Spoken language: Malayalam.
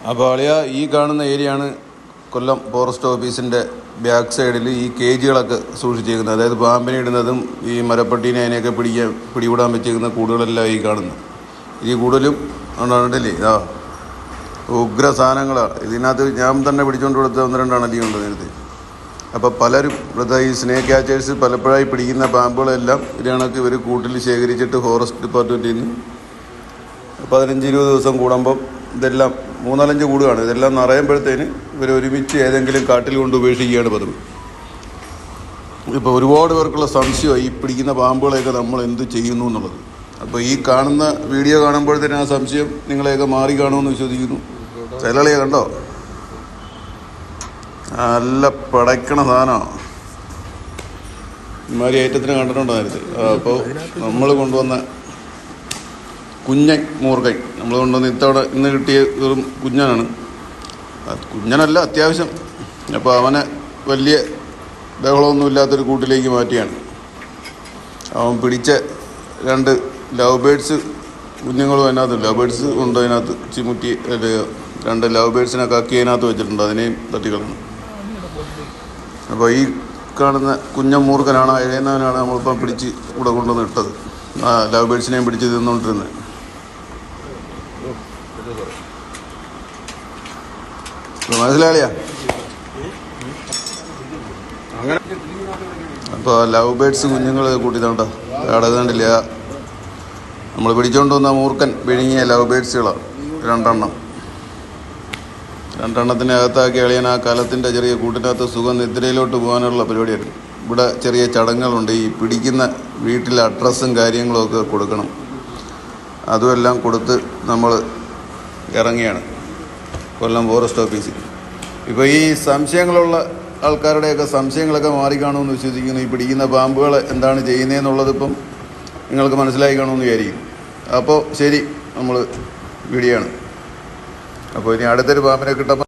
അപ്പോൾ അളിയ ഈ കാണുന്ന ഏരിയയാണ് കൊല്ലം ഫോറസ്റ്റ് ഓഫീസിന്റെ ബാക്ക് സൈഡിൽ ഈ കേജുകളൊക്കെ സൂക്ഷിച്ചിരിക്കുന്നത് അതായത് പാമ്പിനെ ഇടുന്നതും ഈ മരപ്പട്ടീനെ അതിനെയൊക്കെ പിടിക്കാൻ പിടികൂടാൻ വെച്ചേക്കുന്ന കൂടുകളെല്ലാം ഈ കാണുന്നു ഈ കൂടുതലും ഉണ്ടല്ലേ ആ ഉഗ്ര സാധനങ്ങളാണ് ഇതിനകത്ത് ഞാൻ തന്നെ പിടിച്ചുകൊണ്ട് കൊടുത്ത ഒന്ന് രണ്ടാണ് അധികം ഉണ്ട് നേരത്തെ അപ്പോൾ പലരും ഈ സ്നേക്ക് ക്യാച്ചേഴ്സ് പലപ്പോഴായി പിടിക്കുന്ന പാമ്പുകളെല്ലാം ഇതിനൊക്കെ ഇവർ കൂട്ടിൽ ശേഖരിച്ചിട്ട് ഫോറസ്റ്റ് ഡിപ്പാർട്ട്മെന്റിൽ നിന്ന് പതിനഞ്ച് ഇരുപത് ദിവസം കൂടുമ്പം ഇതെല്ലാം മൂന്നാലഞ്ച് കൂടുകയാണ്. ഇതെല്ലാം നിറയുമ്പോഴത്തേന് ഇവർ ഒരുമിച്ച് ഏതെങ്കിലും കാട്ടിൽ കൊണ്ട് ഉപേക്ഷിക്കുകയാണ് പതിവ്. ഇപ്പോൾ ഒരുപാട് പേർക്കുള്ള സംശയമായി ഈ പിടിക്കുന്ന പാമ്പുകളെയൊക്കെ നമ്മൾ എന്ത് ചെയ്യുന്നു എന്നുള്ളത്. അപ്പോൾ ഈ കാണുന്ന വീഡിയോ കാണുമ്പോഴത്തേന് ആ സംശയം നിങ്ങളെയൊക്കെ മാറി കാണുമെന്ന് വിശ്വസിക്കുന്നു. ചിലളിയെ കണ്ടോ? നല്ല പടയ്ക്കണ സാധനമാണ് ഇമാരി ഐറ്റത്തിന് കണ്ടിട്ടുണ്ടോ നേരത്തെ? അപ്പോൾ നമ്മൾ കൊണ്ടുവന്ന കുഞ്ഞൻ മൂർക്കൻ നമ്മൾ കൊണ്ടുവന്ന് ഇത്തവണ ഇന്ന് കിട്ടിയ വെറും കുഞ്ഞനാണ്. കുഞ്ഞനല്ല അത്യാവശ്യം. അപ്പോൾ അവനെ വലിയ ബഹളമൊന്നും ഇല്ലാത്തൊരു കൂട്ടിലേക്ക് മാറ്റിയാണ്. അവൻ പിടിച്ച രണ്ട് ലവ് ബേഡ്സ് കുഞ്ഞുങ്ങളും അതിനകത്ത് ലവ് ബേഡ്സ് ഉണ്ട് അതിനകത്ത്. ചിമുറ്റി രണ്ട് ലവ് ബേഡ്സിനെ കാക്കി അതിനകത്ത് വെച്ചിട്ടുണ്ട്. അതിനെയും തട്ടിക്കളഞ്ഞു. അപ്പോൾ ഈ കാണുന്ന കുഞ്ഞൻ മൂർഖനാണ് എഴുതുന്നവനാണ് നമ്മളിപ്പം പിടിച്ച് ഇവിടെ കൊണ്ടുവന്ന് ഇട്ടത്. ലവ് ബേഡ്സിനെയും പിടിച്ച് തിന്നുകൊണ്ടിരുന്നത് മനസ്സിലാളിയാ അപ്പോൾ ലവ് ബേഡ്സ് കുഞ്ഞുങ്ങൾ കൂട്ടിയിട്ടുണ്ടോ അവിടെ കണ്ടില്ല. നമ്മൾ പിടിച്ചോണ്ട് വന്ന മൂർക്കൻ വിഴുങ്ങിയ ലവ് ബേഡ്സുകളാണ് രണ്ടെണ്ണം. രണ്ടെണ്ണത്തിനെ അകത്താക്കി എളിയാൻ ആ കലത്തിന്റെ ചെറിയ കൂട്ടിനകത്ത് സുഖം നിദ്രയിലോട്ട് പോകാനുള്ള പരിപാടിയായിരുന്നു. ഇവിടെ ചെറിയ ചടങ്ങുകളുണ്ട്. ഈ പിടിക്കുന്ന വീട്ടിലെ അഡ്രസ്സും കാര്യങ്ങളും ഒക്കെ കൊടുക്കണം. അതുമെല്ലാം കൊടുത്ത് നമ്മൾ ഇറങ്ങിയാണ്. കൊല്ലം ഫോറസ്റ്റ് ഓഫീസിൽ ഇപ്പോൾ ഈ സംശയങ്ങളുള്ള ആൾക്കാരുടെയൊക്കെ സംശയങ്ങളൊക്കെ മാറിക്കാണുമെന്ന് വിശ്വസിക്കുന്നു. ഈ പിടിക്കുന്ന പാമ്പുകൾ എന്താണ് ചെയ്യുന്നതെന്നുള്ളതിപ്പം നിങ്ങൾക്ക് മനസ്സിലായി കാണുമെന്ന് വിചാരിക്കും അപ്പോൾ ശരി നമ്മൾ വീഡിയോ ആണ് അപ്പോൾ ഇനി അടുത്തൊരു പാമ്പിനെ കിട്ടുമ്പോൾ